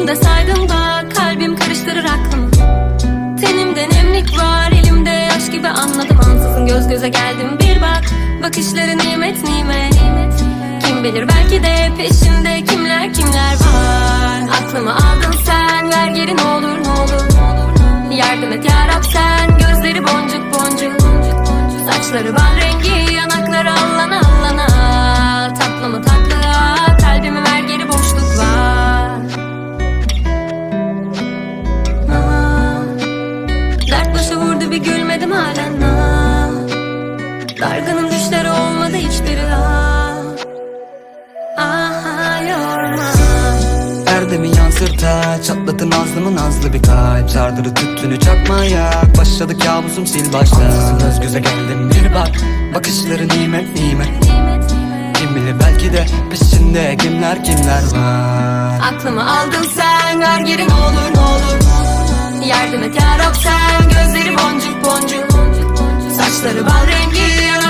Yerimde saydım da kalbim karıştırır aklımı. Tenimde nemlik var elimde yaş gibi anladım. Ansızın göz göze geldim bir bak. Bakışları nimet nimet Kim bilir belki de peşinde kimler kimler var. Aklımı aldın sen gülmedim halen Aa, Dargınım düşleri olmadı hiçbiri Aa, Aha yorma. Erdemi yansırta Çatlatın nazlımı nazlı bir kalp. Sardırı tüttünü çakmaya Başladı kabusum sil baştan Ansızın göz göze geldim bir bak Bakışları nimet nimet. Kim bilir belki de peşinde kimler kimler var. Aklımı aldın sen ver geri ne olur ne olur. Yardım et yarab sen Saçları bal rengi yanakları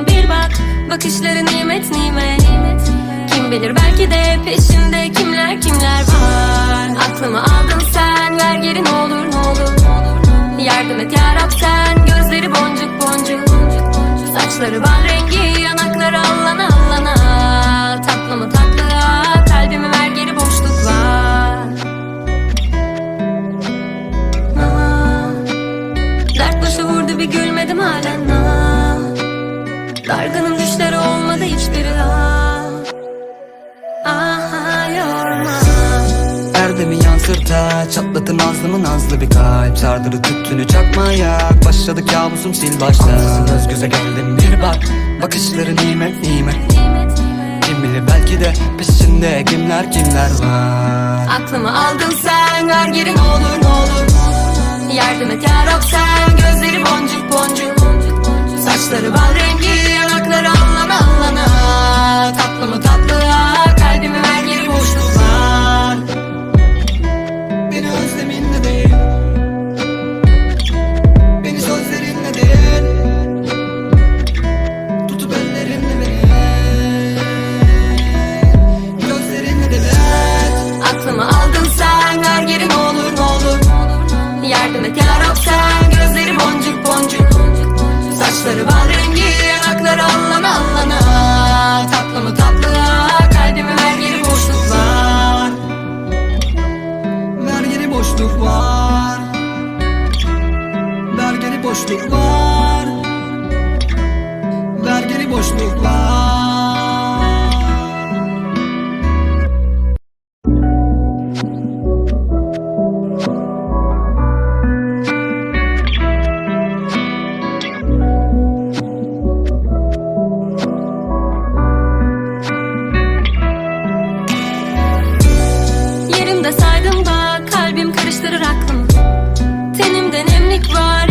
Bakışları nimet nimet. Kim bilir belki de peşinde kimler kimler var. Aklımı aldın sen ver geri ne olur ne olur. Yardım et yarab sen gözleri boncuk boncuk. Saçları bal rengi yanakları allana Yansırta Çatlatın nazlımı nazlı bir kalp. Sardırı tüttünü çakmaya Başladı kabusum sil baştan. Ansızın göz göze geldim bir bak. Bakışları nimet nimet. Kim bilir belki de peşinde kimler kimler var. Aklımı aldın sen ver geri ne olur ne olur? Yardım et yarab sen gözleri boncuk boncuk. Saçları bal rengi yanakları allana allana. Tatlı mı tatlıya boşluk var Vergili boşluk Yerimde saydım da kalbim karıştırır aklımı Tenimde nemlik var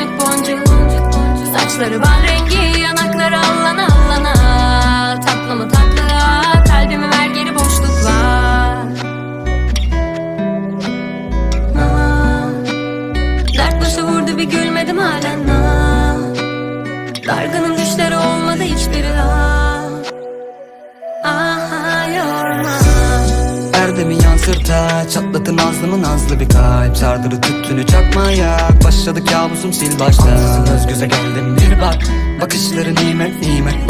Nazlımı nazlı bir kalp Sardırı tüttünü çakmayak Başladı kabusum sil baştan Ansızın göz göze geldim bir bak. Bakışları nimet nimet.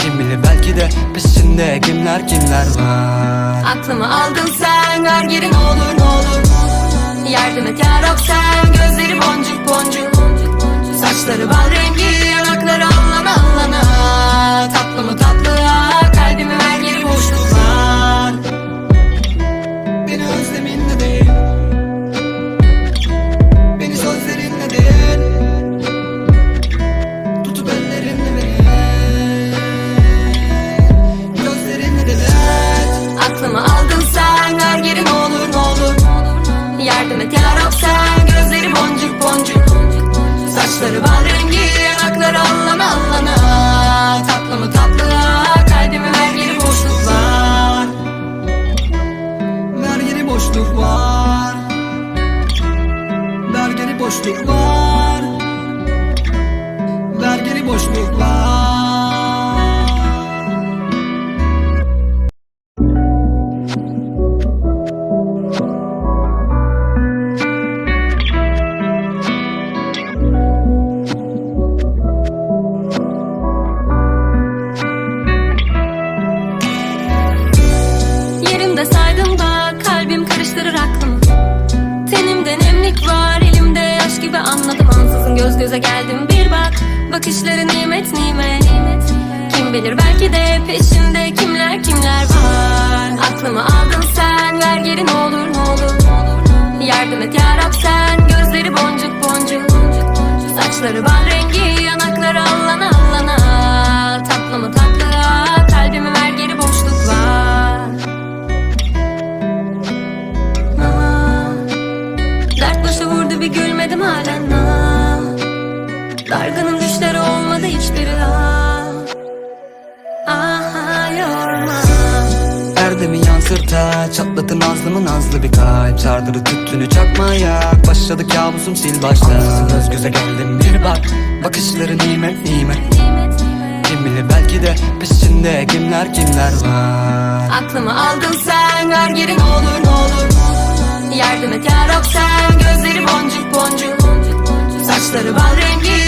Kim bilir belki de peşinde kimler kimler var. Aklımı aldın sen ver geri ne olur ne olur? Yardım et yarab sen gözleri boncuk boncuk. Saçları bal rengi yanakları allana karıştırır aklımı. Tenimde nemlik var elimde yaş gibi anladım. Ansızın göz göze geldim. Bir bak Bakışları nimet nimet Kim bilir belki de peşinde kimler kimler var. Aklımı sırta Çatlatın ağzımın azlı bir kalp. Çardırı tüttünü çakmaya Başladı kabusum sil baştan göz göze geldim bir bak Bakışları nimet nimet Kim bilir belki de peşinde kimler kimler var. Aklımı aldın sen gör olur ne olur. Yardım et yarab sen gözleri boncuk boncuk. Saçları bal rengi